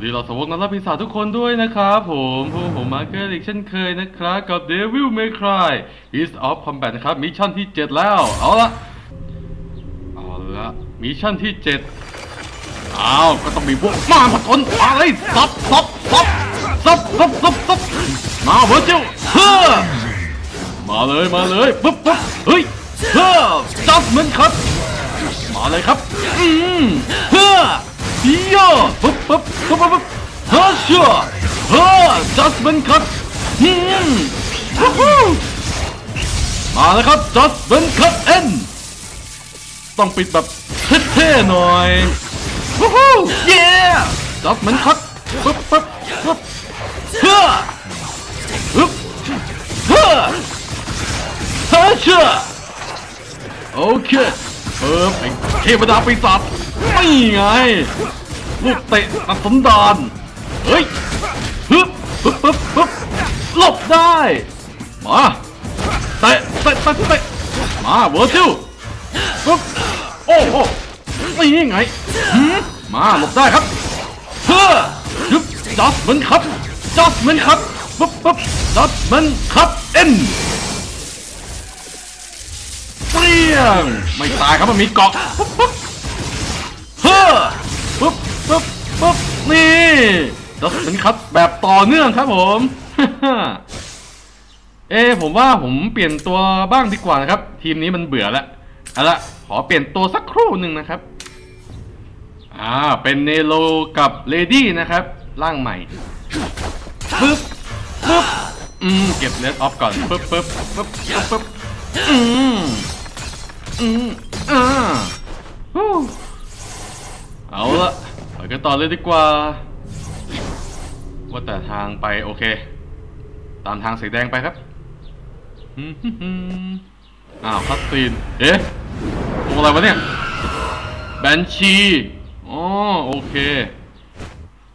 วัสดีเราสวกนักล่าปีศาจทุกคนด้วยนะครับผมพวกผมมาเกอร์อีกเช่นเคยนะครับ กับ Devil May Cry East of Combat นะครับมิชชั่นที่ 7 แล้ว เอาละเอาละมิชชั่นที่ 7 อ้าว ก็ต้องมีพวกมาผจญมาเลยซับซับซับซับซับซับซับมาเวอร์จิลเฮ้อมาเลยมาเลยปุ๊บปุ๊บเฮ้ยเฮ้อจับมันครับ มาเลยครับอืมเฮ้อ ย่อปุ๊บปุ๊บปุ๊บปุ๊บปุ๊บเฮ้อเชื่อเฮ้อจัสมันครับอืมวู้ฮู้มาแล้วครับจัสมันครับเอ็นต้องปิดแบบเท่ๆหน่อยวู้ฮู้เย้จัสมันครับปุ๊บปุ๊บปุ๊บเฮ้อปุ๊บเฮ้อเฮ้อเชื่อโอเคเออไอ้เทวดาปีศาจ ไม่ไง ลูกเตะตัดสันดานเฮ้ยฮึบปึ๊บปึ๊บปึ๊บหลบได้ มาเตะเตะเตะเตะมาเวอร์จิลปึ๊บโอ้โหนี่ไงมาหลบได้ครับเฮ้อฮึบจัสมันครับจัสมันครับปึ๊บปึ๊บจัสมันครับเอ็นเปรี้ยงไม่ตายครับมันมีเกาะปุ๊บปุ๊บ ฮ้อปุ๊บปุ๊บปุ๊บนี่ดัสเป็นครับแบบต่อเนื่องครับผม เอ้ผมว่าผมเปลี่ยนตัวบ้างดีกว่านะครับ ทีมนี้มันเบื่อแล้วเอาละขอเปลี่ยนตัวสักครู่หนึ่งนะครับ อ่า เป็นเนโลกับเลดี้นะครับ ร่างใหม่ปึ๊บปึ๊บอืมเก็บเลสออฟก่อนปึ๊บปึ๊บปึ๊บปึ๊บปึ๊บอืมอืมอ่าฮู้ เอาละไปกันต่อเลยดีกว่า ว่าแต่ทางไปโอเค ตามทางสีแดงไปครับอ้าวคัสซีนเอ๊ะตัวอะไรวะเนี่ยแบนชีอ๋อโอเค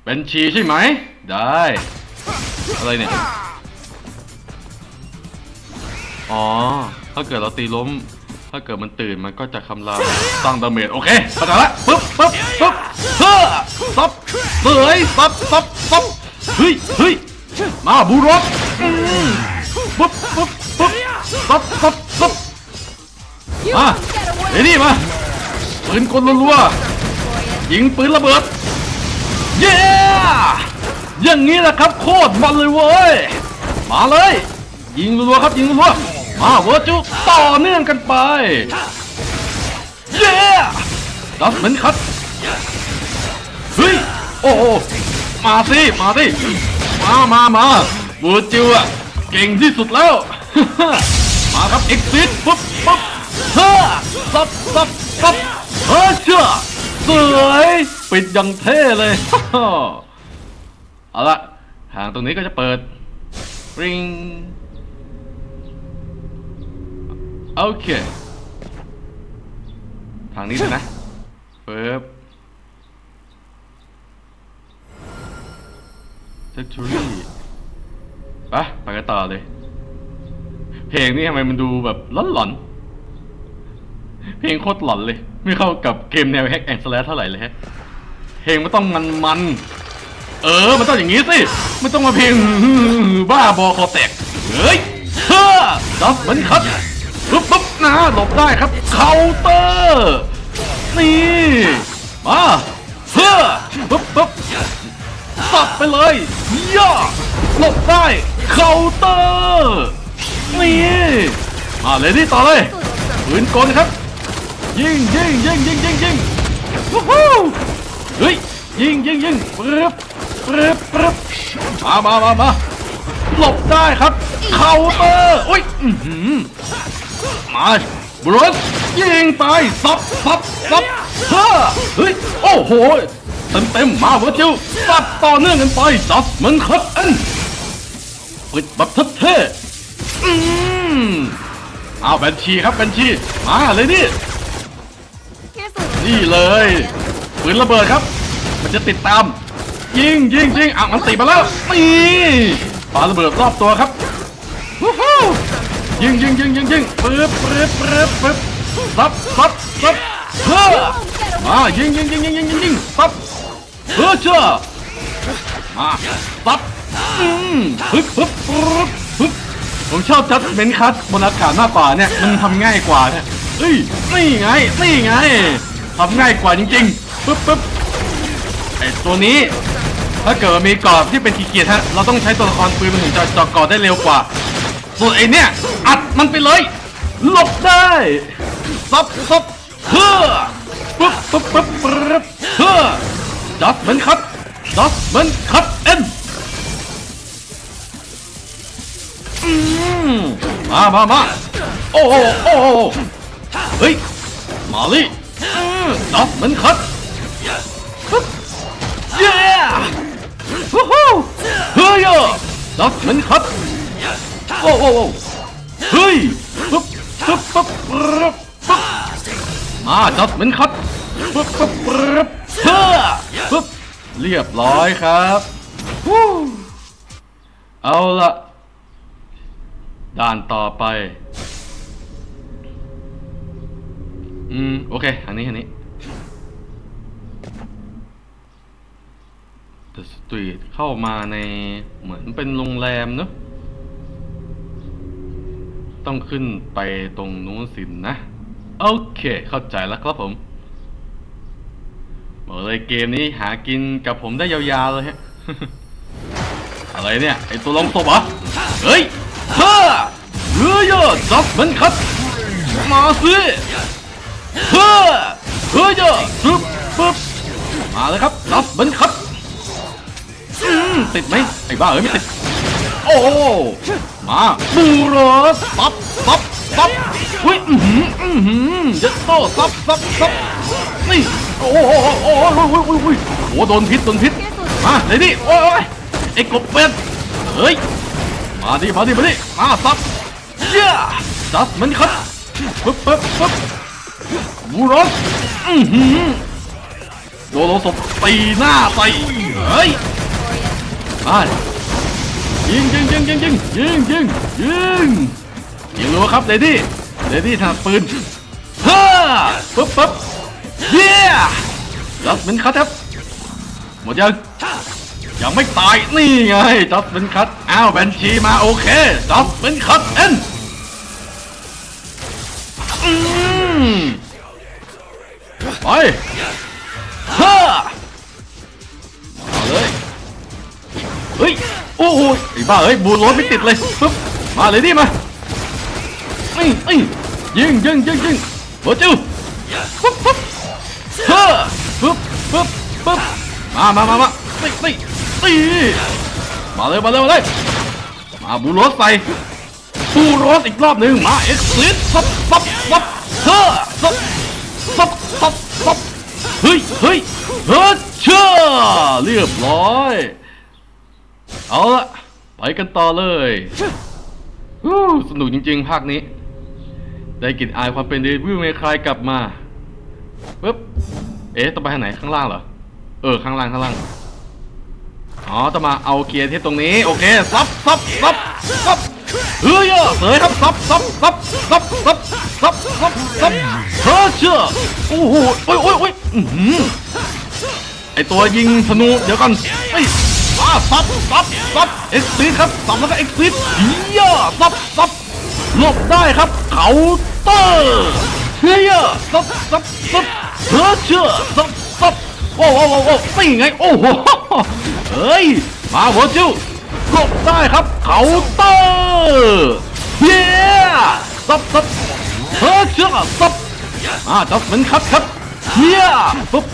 แบนชีใช่ไหม ได้ อะไรเนี่ย อ๋อ ถ้าเกิดเราตีล้ม ถ้าเกิดมันตื่นมันก็จะคำรามสร้งดาเมจโอเคเข้าใจละปึ๊บปึ๊บปึ๊บเฮ้อซับเสยซับซับซับเฮ้ยเฮ้ยมาบูรอืมปึ๊บปึ๊บปึ๊บซับซับซับมาเดี๋ยวนี่มาปืนกลรัวๆยิงปืนระเบิดเย้อย่างนี้แหละครับโคตรมันเลยเว้ยมาเลย ยิงรัวๆครับยิงรัวๆ มาเวอร์จูต่อเนื่องกันไป เย้ดัสเหมือนคัดเฮ้ย โอ้โหมาสิ มาสิ มามามาเวอร์จิวอะเก่งที่สุดแล้ว มาครับเอ็กซิสปุ๊บปุ๊บเฮ้อซับซับซับเฮ้อเชื่อสวยปิดอยังเท่เลยเอาละทางตรงนี้ก็จะเปิดริง โอเค ทางนี้เลยนะเปิบเซตูรี่ไปไปกันต่อเลย เพลงนี้ทำไมมันดูแบบหลอนๆ เพลงโคตรหลอนเลย ไม่เข้ากับเกมแนวแฮกแอนด์สแลเท่าไหร่เลยฮะ เพลงมันต้องมันมันๆเออ มันต้องอย่างงี้สิ มันต้องมาเพลงบ้าบอคอแตก เฮ้ยเฮ้อดับมันคัด ปุ๊บปุ๊บนะหลบได้ครับเคาน์เตอร์นี่มาเฮ้อปุ๊บปุ๊บสับไปเลยย่าหลบได้เคาน์เตอร์นี่มาเลยนี่ต่อเลยปืนกลครับ ยิงยิงยิงยิงยิงยิงวู้ฮู้เฮ้ยยิงยิงยิงปรึบปรึบปรึบมามามามาหลบได้ครับเคาน์เตอร์อุ้ยอื้อหือ มาบรสยิงไปซับซับซับเฮ้อเฮ้ยโอ้โหเต็มเต็มมาเวอร์จิวซับต่อเนื่องกันไปจัสมันครับเอ็นปิดแบบเท่อืมเอาแบนชีครับแบนชีมาเลยนี่นี่เลยปืนระเบิดครับ มันจะติดตาม ยิงยิงยิงอะมันติดมาแล้วนี่ปาระเบิดรอบตัวครับวู้ฮู้ ยิงยิงยิงยิงยิงปึ๊บปึ๊บปึ๊บปึ๊บซับซับซับเฮ้อมายิงยิงยิงยิงยิงยิงยิงซับเฮ้อเจ้ามาซับอืมฮึบฮึ๊บฮึ๊บฮึ๊บผมชอบจัดเมนคัทบนอากาศมากกว่าเนี่ยมันทำง่ายกว่าเนี่ยเอ้ยนี่ไงนี่ไงทำง่ายกว่าจริงๆปึ๊บปึ๊บไอตัวนี้ถ้าเกิดมีกรอบที่เป็นขีเกียจฮะเราต้องใช้ตัวละครปืนมันถึงจะจาะกรอบได้เร็วกว่า ส่วนไอเนี่ย อัดมันไปเลย หลบได้ซับซับเฮ้อปึ๊บปึ๊บปึ๊บปึ๊บเฮ้อจับมือนครับดับมือนคัดเอ็นมามามาโอ้โหโอ้เฮ้ย มาลิอืมจับมือนครับเย้ฮู้ฮู้เฮ้ยจับมือนคัด โอ้โหเฮ้ยปึ๊บปึ๊บปึ๊บปึ๊บปึ๊บมาจัดเหมือนคัดปึ๊บปึ๊บปึ๊บเฮ้อปึ๊บเรียบร้อยครับวู้เอาละด่านต่อไป อืม โอเคอันนี้อันนี้ The Street เข้ามาในเหมือนเป็นโรงแรมเนอะ ต้องขึ้นไปตรงนู้นสินนะ โอเค เข้าใจแล้วครับผมบอกเลยเกมนี้หากินกับผมได้ยาวๆเลยฮะ อะไรเนี่ย ไอตัวลงศพเหรอ เฮ้ยเฮ้อเรือยอดจับมันคัดมาสิเฮ้อเรือยอดปึ๊บปึ๊บมาเลยครับจับมันคัดอืมติดไหมไอ้บ้าเอ้ยไม่ติด โอ้ มาบูโรสซับซับซับอุ้ยอือหืออือหือยัดโต้ซับซับซับนี่โอ้โหโอ้โหโอ้โหโอ้โหโอ้โหโอ้โดนพิษโดนพิษมาเลยดิโอ้ยไอ้กบเป็ดเฮ้ยมาดิมาดิมาดิมาซับเย้จับมันครับปึ๊บปึ๊บปึ๊บบูโรสอือหือโดนโลศพตีหน้าใส่เฮ้ยมา ยิงยิงยิงยิงยิงยิงยิงยิงยิงรู้ครับเลดี้เลดี้ถนัดปืนฮ่าปึ๊บปึ๊บเย้จัสเป็นคัทครับหมดยังยังไม่ตายนี่ไงจัสเป็นคัทอ้าวแบนชีมาโอเคจัสเป็นคัทเอ็นไปฮ่ามาเลย เฮ้ย โอ้โหไอ้บ้าเฮ้ย บูรถไม่ติดเลยปึ๊บ มาเลยดิมานี่นี่ยิงยิงยิงยิงหัวจิ้วปึ๊บปึ๊บเฮ้อปึ๊บปึ๊บปึ๊บมามามามาตีตีตีมาเลยมาเลยมาเลย มาบูรถใส่บูรถอีกรอบหนึ่งมาเอ็กซ์ลิสซับซับซับเฮ้อซับซับซับซับเฮ้ยเฮ้ยเฮ้ยเชื่อเรียบร้อย เอาละไปกันต่อเลยฮู้สนุกจริง ๆ ภาคนี้ ได้กลิ่นอายความเป็นเดวิลเมคลายกลับมาปึ๊บเอ๊ะต้องไปทางไหนข้างล่างเหรอ เออ ข้างล่างข้างล่าง อ๋อต้องมาเอาเกียร์ที่ตรงนี้ โอเคซับซับซับซับเฮ้ยเสยครับซับซับซับซับซับซับซับซับเฮ้ยเชื่อโอ้โหโอ้ยโอ้ยโอ้ยอื้อหือไอตัวยิงธนู เดี๋ยวก่อนเฮ้ยมา ซับซับซับเอ็กซิสครับซับแล้วก็เอ็กซิสเฮียซับซับหลบได้ครับเคาน์เตอร์เฮียซับซับซับเฮ้อเชื่อซับซับโอ้โหโอ้โหนี่ไงโอ้โหเฮ้ยมาหัวจิ้วหลบได้ครับเคาน์เตอร์เฮียซับซับเฮ้อเชื่อซับมาจับเหมือนครับครับเฮียปุ๊บ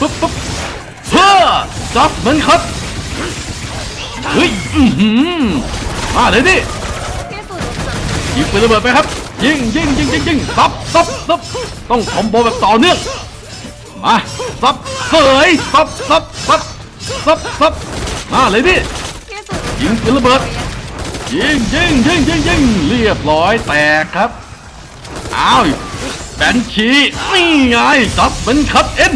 ปุ๊บปุ๊บเพื่อจับมันครับ เฮ้ยอือหือมาเลยดิยิงปืนระเบิดไปครับ ยิงยิงยิงยิงยิงซับซับซับต้องคอมโบแบบต่อเนื่องมาซับเสยซับซับซับซับซับมาเลยดิยิงปืนระเบิดยิงยิงยิงยิงยิงเรียบร้อยแตกครับอ้าวแบนชีนี่ไงจับมันคัดเอ็น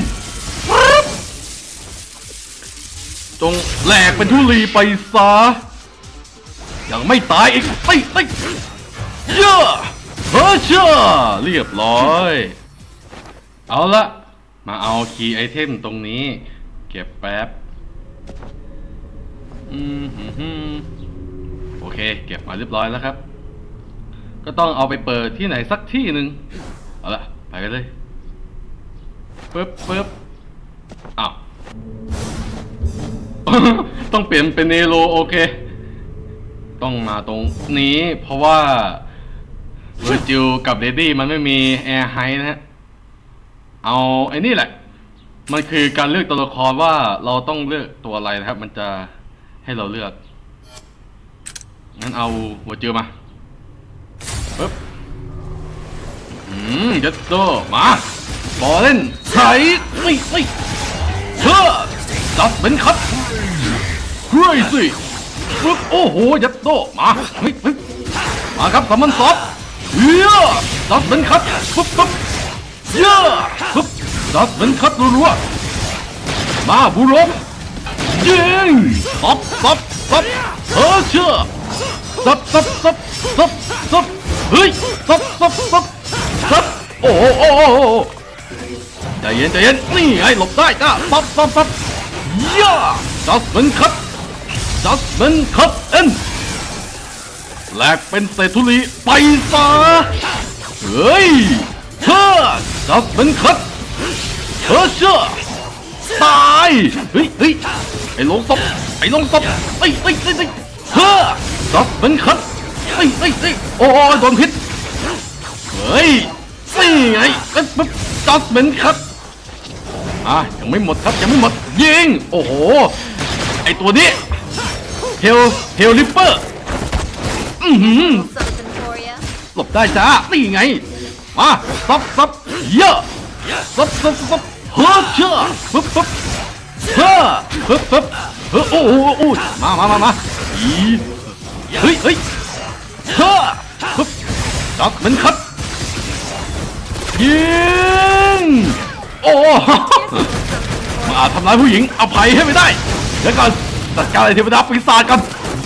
จงแหลกเป็นทุลีไปซะยังไม่ตายอีกติติเยอะเฮ้อเชื่อเรียบร้อย เอาละมาเอาคีย์ไอเทมตรงนี้ เก็บแป๊บอืมฮึ่มฮึ่มโอเค เก็บมาเรียบร้อยแล้วครับ ก็ต้องเอาไปเปิดที่ไหนสักที่หนึ่งเอาละไปกันเลยปึ๊บปึ๊บอ้าว ต้องเปลี่ยนเป็นเนโรโอเค ต้องมาตรงนี้ เพราะว่าเวอร์จิลกับเดดี้มันไม่มีแอร์ไฮนะฮะ เอาไอ้นี่แหละ มันคือการเลือกตัวละครว่าเราต้องเลือกตัวอะไรนะครับ มันจะให้เราเลือก งั้นเอาหัวเจือมาปึ๊บอืมยัดโตมาบอลเล่นไถไม่ไม่เชื่อ จับเป็นคัดเฮ้ยสิปึ๊บโอ้โห ยัดโตมาเฮ้ยมาครับสามันซอฟเฮียจับเป็นคัดปึ๊บปึ๊บเฮียปึ๊บจับเป็นคัดรัวๆมาบุรมยิงซับซับซับเออเชื่อซับซับซับซับซับเฮ้ยซับซับซับซับโอ้โหโอ้โอ้ใจเย็นใจเย็นนี่ไงหลบได้จ้าซับซับซับ ย่าจัสมันคัดจัสมันคัดเอ็นแหลกเป็นเศษธุลีไปซะเฮ้ยเชื่อจัสมันคัดเธอเชื่อตายเฮ้ยเฮ้ยไอ้ลงศพไอ้ลงศพเฮ้ยเฮ้ยเฮ้เฮ้เชื่อจัสมันคัดเฮ้ยเฮ้ยเฮ้โอ้โดนพิษเฮ้ยนี่ไงก็ปุ๊บจัสเมนครับ อะยังไม่หมดครับยังไม่หมดยิงโอ้โหไอตัวนี้เฮลเฮลลิปเปอร์อือหือหลบได้จ้านี่ไงมาซับซับเยอะซับซับซับเฮ้อเชื่อปึ๊บปึ๊บเฮ้อปึ๊บปึ๊บเฮ้อโอ้โหโอ้โหมามามามาอีเฮ้ยเฮ้ยเฮ้อปึ๊บจับมันคัดยิงโอ้ ทำร้ายผู้หญิงอภัยให้ไม่ได้เดี๋ยวก่อนจัดการไอ้เทวดาปีศาจกัน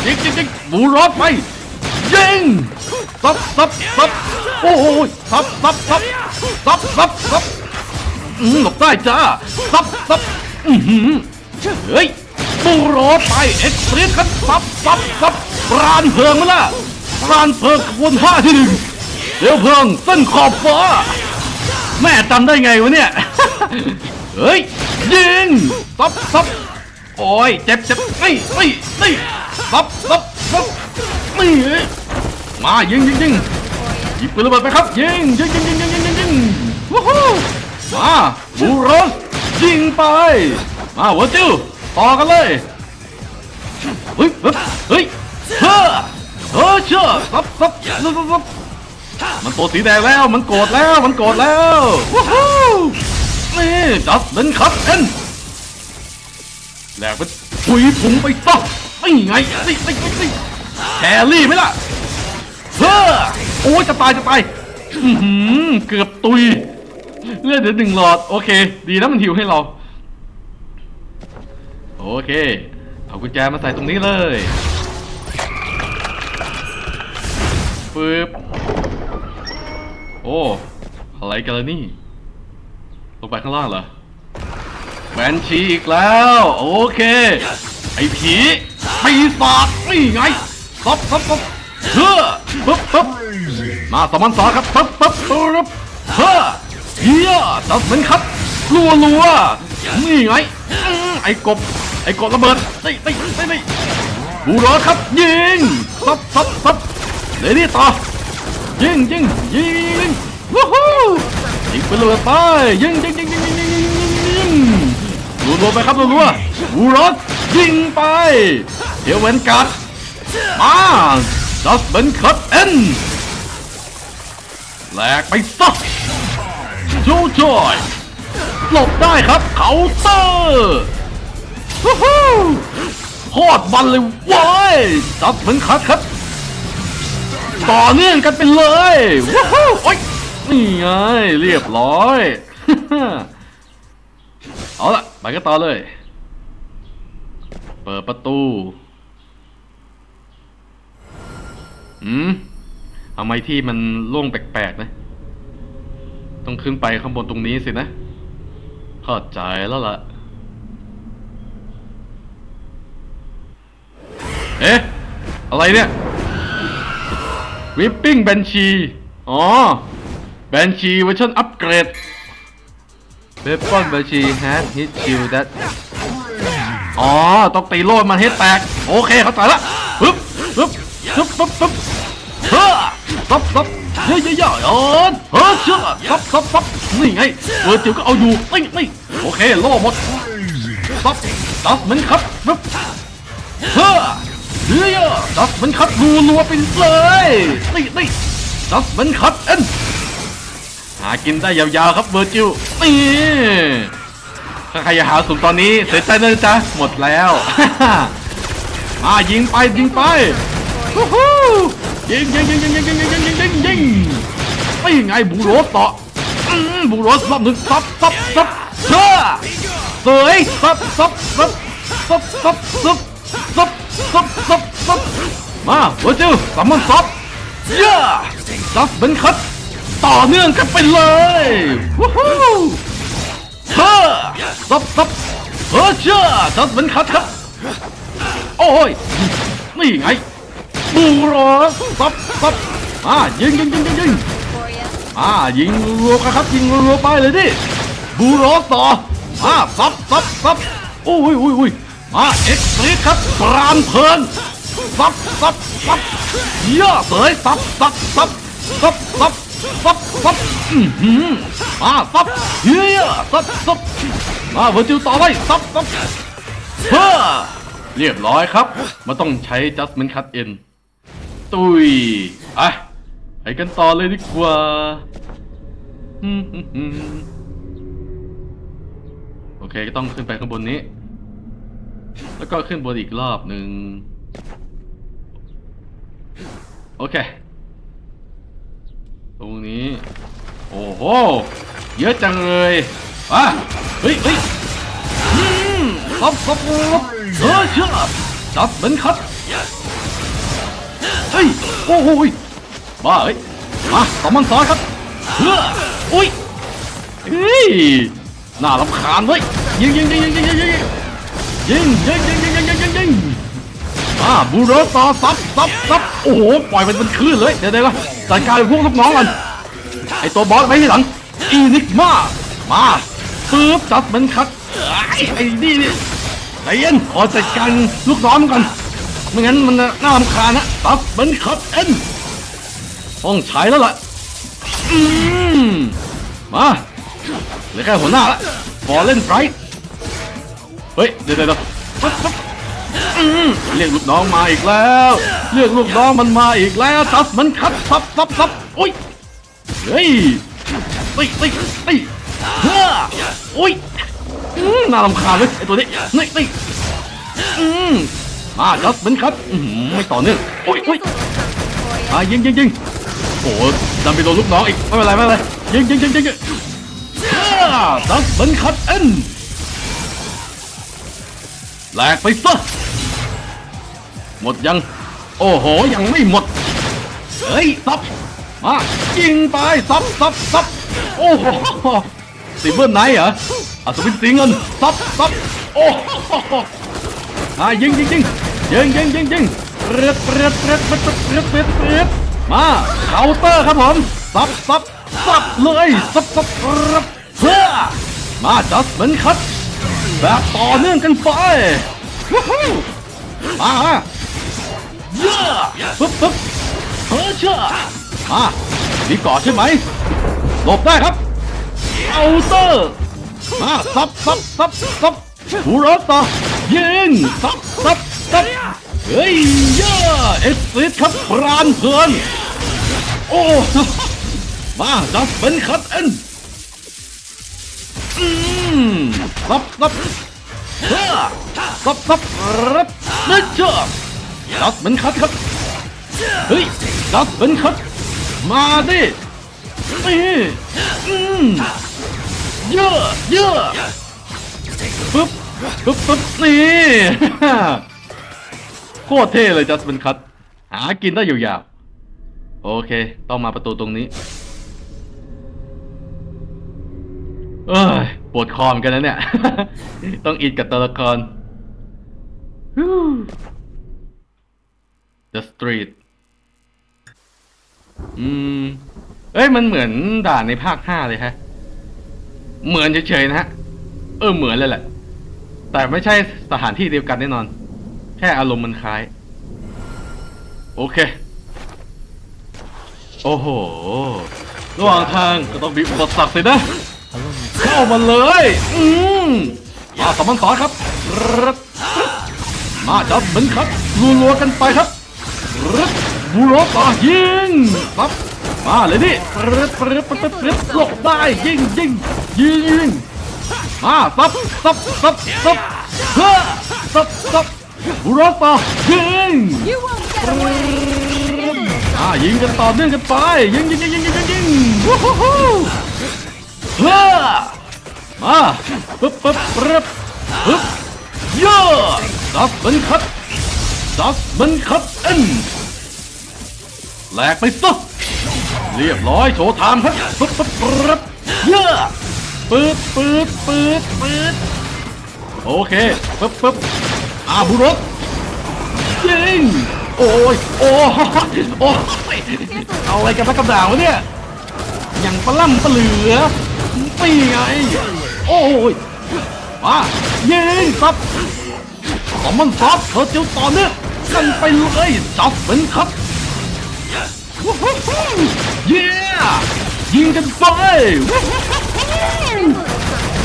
ยิงยิงยิงบูรอดไปยิงซับซับซับโอ้โหซับซับซับซับซับซับอืมหลบได้จ้าซับซับอือหือเฮ้ยบูโรดไปเอ็กซ์เรสกันซับซับซับปราณเพลิงมาละปราณเพลิงขบวนท่าที่หนึ่งเดี๋ยวเพลิงเส้นขอบฟ้าแม่จำได้ไงวะเนี่ย เฮ้ยยิงซับซับโอ้ยเจ็บเจ็บนี่นี่นี่ซับซับซับนี่มายิงยิงยิงหยิบปืนระเบิดไปครับยิงยิงยิงยิงยิงยิงยิงยิงวู้ฮู้มาบูโรสยิงไป มาหัวจิ้วต่อกันเลยเฮ้ยเฮ้ยเฮ้ยเชื่อเชื่อซับซับซับซับซับมันตัวสีแดงแล้วมันโกรธแล้วมันโกรธแล้ววู้ฮู้ นี่จัสเดนคัตเอ็นแหลกไปถุยถุงไปซะนี่ไงนี่นี่นี่นี่แครี่ไหมล่ะเฮ้อโอ้ยจะตายจะตายเกือบตุยเลือดเดือดหนึ่งหลอด โอเค ดีนะมันหิวให้เรา โอเค เอากุญแจมาใส่ตรงนี้เลยปึ๊บโอ้ อะไรกันล่ะนี่ งไปข้างล่างเหรอแบนชีอีกแล้ว โอเค ไอ้ผีปีศาจนี่ไงซับซับซับเฮ้อปึ๊บปึ๊บมาสมันสาครับปึ๊บปึ๊บปึ๊บเฮ้อเฮียจับเหมือนครับรัวรัวนี่ไงไอ้กบไอ้กบระเบิดนี่นี่นี่นี่บูรอครับ ยิงซับซับซับเดี๋ยวนี้ต่อยิงยิงยิง วู้ฮู้ยิงไปเลยไปยิงยิงยิงยิงยิงยิงยิงยิงยิงรัวๆไปครับรัวๆบูรอสยิงไปเดี๋ยวเวนกัดมาจัสเบนคัตเอ็นแหลกไปซะจูจอยหลบได้ครับเคาน์เตอร์วู้ฮู้โคตรมันเลยว้ยจัสเบนคัตครับ ต่อเนื่องกันไปเลยว้าวโอ๊ย นี่ไงเรียบร้อย เอาละไปกันต่อเลย เปิดประตู อืมทำไมที่มันโล่งแปลกๆนะ ต้องขึ้นไปข้างบนตรงนี้สินะ เข้าใจแล้วล่ะ เอ๊ะ อะไรเนี่ย วิปปิ้งแบนชี อ๋อ บนชีเวอร์ชันอัปเกรด Weapon Banshee has hit shield that อ๋อ ต้องตีโล่มันให้แตก โอเค เข้าใจละปึ๊บปึ๊บปึ๊บปึ๊บปึ๊บเฮ้อซับซับเยอะเยอะเยอะเออเฮ้อเชื่อซับซับซับนี่ไงเออจิ๋วก็เอาอยู่นี่นี่โอเค โล่หมดซับซับมันครับปึ๊บเฮ้อเฮ้ยซับมันครับรัวรัวๆไปเลยนี่นี่ซับมันครับเอ็นากินได้ยาวๆครับเวอร์จิวนี่ถ้าใครอยากหาสูงตอนนี้เสียใจนะจ๊ะหมดแล้วมายิงไปยิงไปวู้ฮู้ยิงยิงยิงยิงยิงยิงยิงยิงยิงยิงไม่ไงบูโรสต่อบูโรสรอบหนึ่งซับซับซับเชื่อสวยซับซับซับซับซับซับซับซับซับซับมาเวอร์จิลสามมันซับเย้ซับเป็นคัด ต่อเนื่องกันไปเลยวู้ฮู้เฮ้อซับซับเฮ้อเชื่อจัสเป็นคัดครับ โอ้ย นี่ไงบูรอซับซับมายิงยิงยิงยิงยิงมายิงรัวครับ ยิงรัวไปเลยดิบูรอต่อมาซับซับซับโอ้ยโอ้ยโอ้ยมาเอ็กซ์ตรีครับปราณเพลินซับซับซับเยอะเสยซับซับซับซับซับ ซับซับอือหือมาซับเฮียซับซับมาเวอร์จิวต่อไปซับซับเฮ้อเรียบร้อยครับมันต้องใช้ adjustment cut in ตุยอะไปกันต่อเลยดีกว่าอืมอืมอืมโอเคก็ต้องขึ้นไปข้างบนนี้ แล้วก็ขึ้นบนอีกรอบหนึ่งโอเค ตรงนี้ โอ้โห เยอะจังเลยอะเฮ้ยเฮ้ยอืมซับซับซับเออเชื่อจับเหมือนคัดเฮ้ย โอ้โหยบ้าเฮ้ย มาสองมันซ้อนครับเฮ้ออุ้ยเฮ้ยน่ารำคาญเว้ยยิงยิงยิงยิงยิงยิงยิงยิงยิงยิงยิง อ่าบูโรต่อซับซับซับโอ้โหปล่อยมันเป็นคลื่นเลยเดี๋ยวเดี๋ยวก่อนจัดการพวกลูกน้องกันไอตัวบอสไว้ที่หลังอีนิกมามาปึ๊บจับมันคัดไอ้นี่นี่ใจเย็นขอจัดการลูกน้องมันก่อนไม่งั้นมันน่ารำคาญนะจับมันคัดเอ็นต้องใช้แล้วล่ะอืมมาเหลือแค่หัวหน้าละฟอเล่นไฟเฮ้ยเดี๋ยวเดี๋ยว เรียกลูกน้องมาอีกแล้ว เรียกลูกน้องมันมาอีกแล้วทับมันคัดซับซับซับโอ้ยเฮ้ยตีตีตีเฮ้อโอ้ยน่ารำคาญเลยไอตัวนี้นี่นี่อืมมาจัสมันคัดอืมไม่ต่อเนื่องโอ้ยโอ้ย For you. อะยิงยิงยิงโอ้ดันไปโดนลูกน้องอีกไม่เป็นไรไม่เป็นไรยิงยิงยิงยิงยิงอ่าดัสบันคัดเอ็น แหลกไปซะหมดยัง โอ้โห ยังไม่หมด เฮ้ยซับมายิงไปซับซับซับโอ้โหสิเบิร์นไนเหรออัศวินสีเงินซับซับโอ้โหอ่ายิงยิงยิงยิงยิงยิงยิงเรียดเรียดเรียดเรียดเรียดเรียดเรียดมาเคาน์เตอร์ครับผมซับซับซับเลยซับซับรับเพื่อมาจัสเหมือนคัด แบบต่อเนื่องกันไปวู้ฮู้มาเยอะปึ๊บปึ๊บเฮ้อเชื่อมามีเกาะใช่ไหมหลบได้ครับเคาน์เตอร์มาซับซับซับซับหูรถต่อยิงซับซับซับเฮ้ยเยอะเอ็กซิสครับปราณเพลินโอ้มาดับเป็นคัดเอ็นอืม ซับซับเฮ้อซับซับรับนึกเชื่อดับเป็นคัดครับเฮ้ยดับเป็นคัดมาดินี่อืมเยอะเยอะปึ๊บปึ๊บปึ๊บนี่โคตรเท่เลยจัสเป็นคัตหากินได้ยาวโอเค ต้องมาประตูตรงนี้ เอ้ย ปวดคอเหมอนกันนะเนี่ย ต้องอินกับตัวละครฮู้ Street อืม เอ้ย มันเหมือนด่านในภาคห้าเลยฮะ เหมือนเฉยๆนะฮะ เออ เหมือนเลยแหละ แต่ไม่ใช่สถานที่เดียวกันแน่นอน แค่อารมณ์มันคล้าย โอเค โอ้โห ระหว่างทางก็ต้องมีอุปสรรคสินะ เข้ามาเลย อืมมาสมันสอนครับรึดมาจับเหมือนครับรัวๆกันไปครับรึดบูโรต่อยิงครับมาเลยดิปรึดปรึดปรึดปรึดหลบได้ยิงยิงยิงยิงมาซับซับซับซับเฮ้อซับซับบูโรต่อยิง You won't get away! อ่ายิงกันต่อเนื่องกันไปยิงยิงยิงยิงยิงยิงยิงวู้ฮู้ฮู้ เฮ้อมาปึ๊บปึ๊บปึ๊บปึ๊บเย่อดับเบิลคัตดับเบิลคัตเอ็นแหลกไปซะเรียบร้อยโชว์ไทม์ครับปึ๊บปึ๊บปึ๊บเย่อปืดปืดปืดปืดโอเคปึ๊บปึ๊บอาบุรสยิงโอ้ยโอ้ยโอ้ยเอาอะไรกันสักกับดาวเนี่ยอย่างปลาล่ำปลาเหลือ ปีไง โอ้ยมายิงซับสอมันซับเธอจิ้วต่อเนื่องกันไปเลยจับเป็นครับวู้ฮู้ฮู้เย้ยิงกันไปวู้ฮู้ฮู้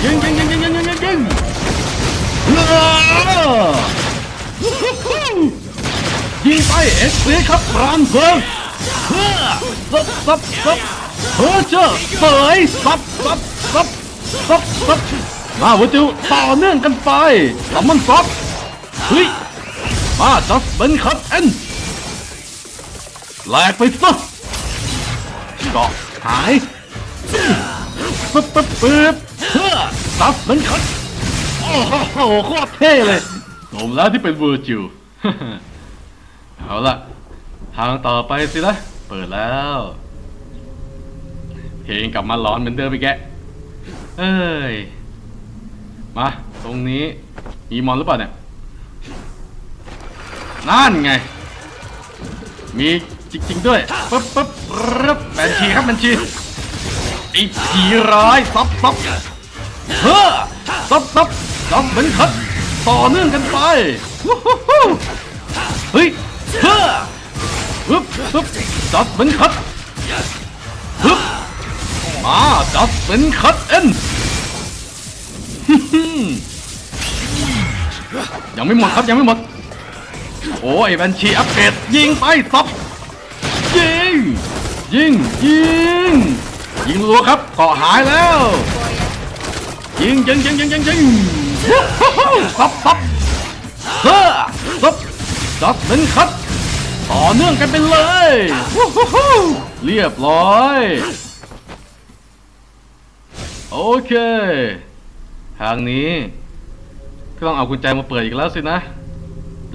ยิงยิงยิงยิงยิงยิงยิงยิงเออยิงไปเอ็กซ์ซีครับรานเพลิงเฮ้อซับซับซับเฮ้อเจ้าเสยซับซับ ซับซับซับมาวัจิวต่อเนื่องกันไปสามมันซับเฮ้ยมาจัสเป็นครับเอ็นแหลกไปซะเกาะหายปึ๊บปึ๊บปึ๊บเฮ้อจัสเป็นครับโอ้โหโคตรเท่เลยสมแล้วที่เป็นเวอร์จิวเอาละทางต่อไปสิละเปิดแล้ว เพลงกลับมาร้อนเหมือนเดิมไปแก เอ้ย มา ตรงนี้ มีมอนหรือเปล่าเนี่ย นั่นไง มีจริง ๆ ด้วยปึ๊บปึ๊บปึ๊บแบนชีครับแบนชีไอ้ผีร้ายซับซับเฮ้อซับซับซับเหมือนคัดต่อเนื่องกันไปวู้ฮู้ฮู้เฮ้ยเฮ้อฮึบฮึบจัดเป็นคัดฮึบ มาจัดเป็นคัดเอ็นยังไม่หมดครับยังไม่หมด โอ้ยแบนชีอัปเกรดยิงไปซับยิงยิงยิงยิงรัวครับเกาะหายแล้ว ยิงยิงยิงยิงยิงยิงซับซับเฮ้อซับจัดเป็นคัดต่อเนื่องกันไปเลย เรียบร้อย โอเค ทางนี้ ก็ต้องเอากุญแจมาเปิดอีกแล้วสินะ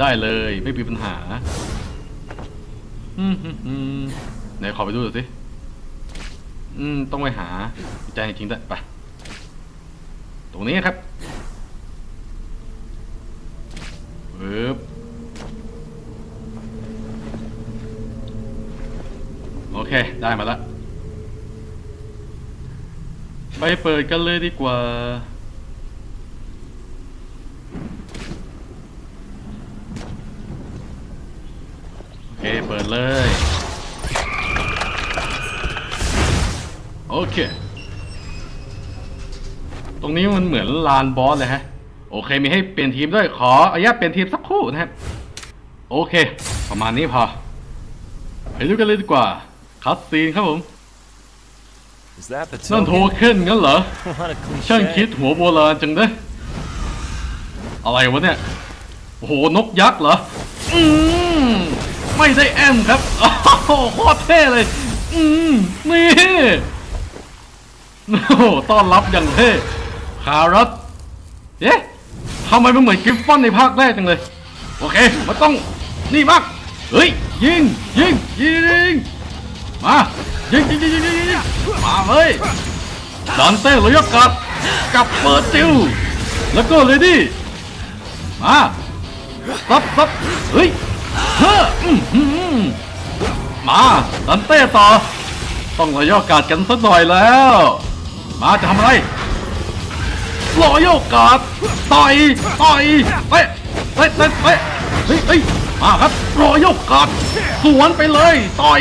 ได้เลยไม่มีปัญหาอืมฮึ่มฮึ่มไหนขอไปดูหน่อยสิ อืม ต้องไปหากุญแจจริงๆด้วยไป ตรงนี้ครับปึ๊บโอเค ได้มาแล้ว ไปเปิดกันเลยดีกว่า โอเค เปิดเลย โอเค ตรงนี้มันเหมือนลานบอสเลยฮะ โอเค มีให้เปลี่ยนทีมด้วย ขออนุญาตเปลี่ยนทีมสักครู่นะครับ โอเค ประมาณนี้พอ ไปดูกันเลยดีกว่า คัสซีนครับผม นั่นโท token? เค็นงั้นเหรอ What a ช่างคิด cliche. หัวโบราณจังนะอะไรวะเนี่ย โอ้โห นกยักษ์เหรอ อืมไม่ได้แอมครับ โอ้โหโคตรเท่เลย อืมนี่โอ้โหต้อนรับอย่างเท่คารัสเอ๊ะทำไมมันเหมือนกิฟฟอนในภาคแรกจังเลย โอเค มันต้อง นี่มาก เฮ้ย ยิง ยิง ยิง มา ยิงยิงยิงยิงยิงยิงมาเลยดันเต้ระยะกัดกับเปิดจิวแล้วก็เลยดิมาซับซับเฮ้ยเฮ้อมาดันเต้ต่อ ต้องรอยโอกาสกันสักหน่อยแล้ว มาจะทำอะไรรอยโอกาสต่อยต่อยเตะเตะเตะเตะเฮ้ยเฮ้ยมาครับรอยโอกาสสวนไปเลยต่อย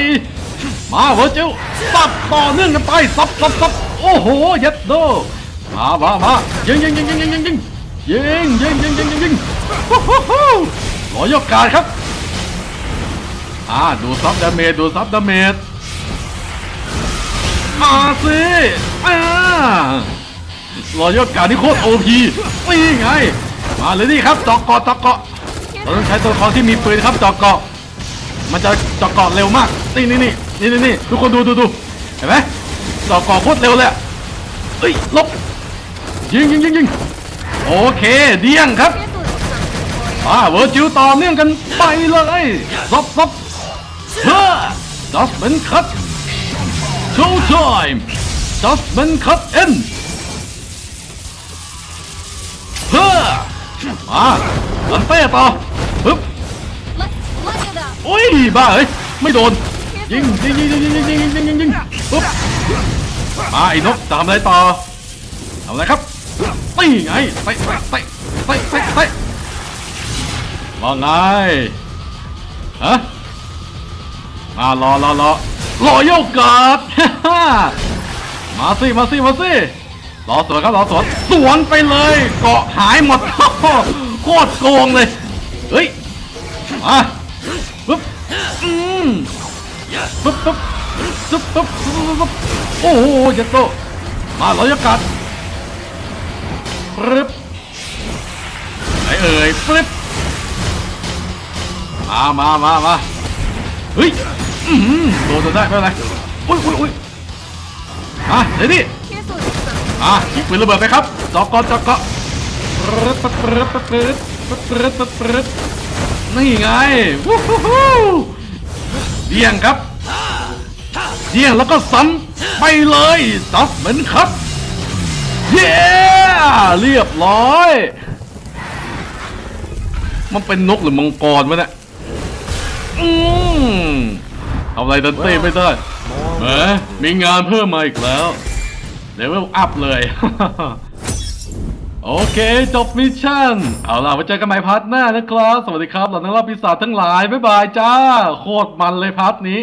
มาเวอร์จิลสับต่อเนื่องกันไปสับสับสับโอ้โหเย็ดโดมามามายิงยิงยิงยิงยิงยิงยิงยิงยิงยิงยิงยิงยิงฮู้ฮู้ฮู้รอยกการครับอ่าดูซับดาเมจดูซับดาเมจมาสิอ่ารอยกการที่โคตรโอพีนี่ไงมาเลยนี่ครับจอกเกาะจอกเกาะเราต้องใช้ตัวละครที่มีปืนครับจอกเกาะมันจะจาะเกาะเร็วมากนี่นี่นี่ นี่นี่นี่ทุกคนดูดูดูเห็นไหมเจาะเกาะโคตรเร็วเลยอะเอ้ยหลบยิงยิงยิงยิงโอเคเดี้ยงครับอ่าเวอร์จิวต่อเนื่องกันไปเลยซับซับเฮ้อจัสเมนคัตโชว์ไทม์จัสเมนคัตเอ็นเฮ้อมาลันเต้ต่อปึ๊บ Let, let it up. โอ้ยบ้าเอ้ยไม่โดน ยิงยิงยิงยิงยิงยิงยิงยิงยิงยิงยิงปุ๊บมาไอ้นกจะทำอะไรต่อทำอะไรครับตีไงเตะเตะเตะเตะเตะเตะว่าไงฮะมารอรอรอรอโยกกาดมาสิมาสิมาสิรอสวนครับรอสวนสวนไปเลยเกาะหายหมดโคตรโกงเลยเฮ้ยมาปึ๊บอืม ปึ๊บปึ๊บปึ๊บปึ๊บปึ๊บโอ้โหเจ็ดโตมาเรากัดปึ๊บไหนเอ่ยปึ๊บมามามามาเฮ้ยอืมโดนจนได้ไม่เป็นไรอุ้ยอุ้ยอุ้ยมาเดี๋ยวดิ Here's a little something. อะยิงปืนระเบิดไปครับจอกก่อนจอกก่อนปรึ๊ดปรึ๊ดปรึ๊ดปรึ๊ดปรึ๊ดปรึ๊ดนี่ไงวู้ฮู้ฮู้ เดี่ยงครับเดี่ยงแล้วก็ซ้ำไปเลยจัสเหมือนครับ เย้ เรียบร้อย มันเป็นนกหรือมังกรวะเนี่ยอืมทำอะไรดันเต้ไม่ได้ More แหมมีงานเพิ่มมาอีกแล้วเลเวลอัพเลย โอเค จบมิชชั่น เอาล่ะไว้เจอกันใหม่พาร์ทหน้านะครับ สวัสดีครับเหล่านักล่าปีศาจทั้งหลาย บ๊ายบายจ้า โคตรมันเลยพาร์ทนี้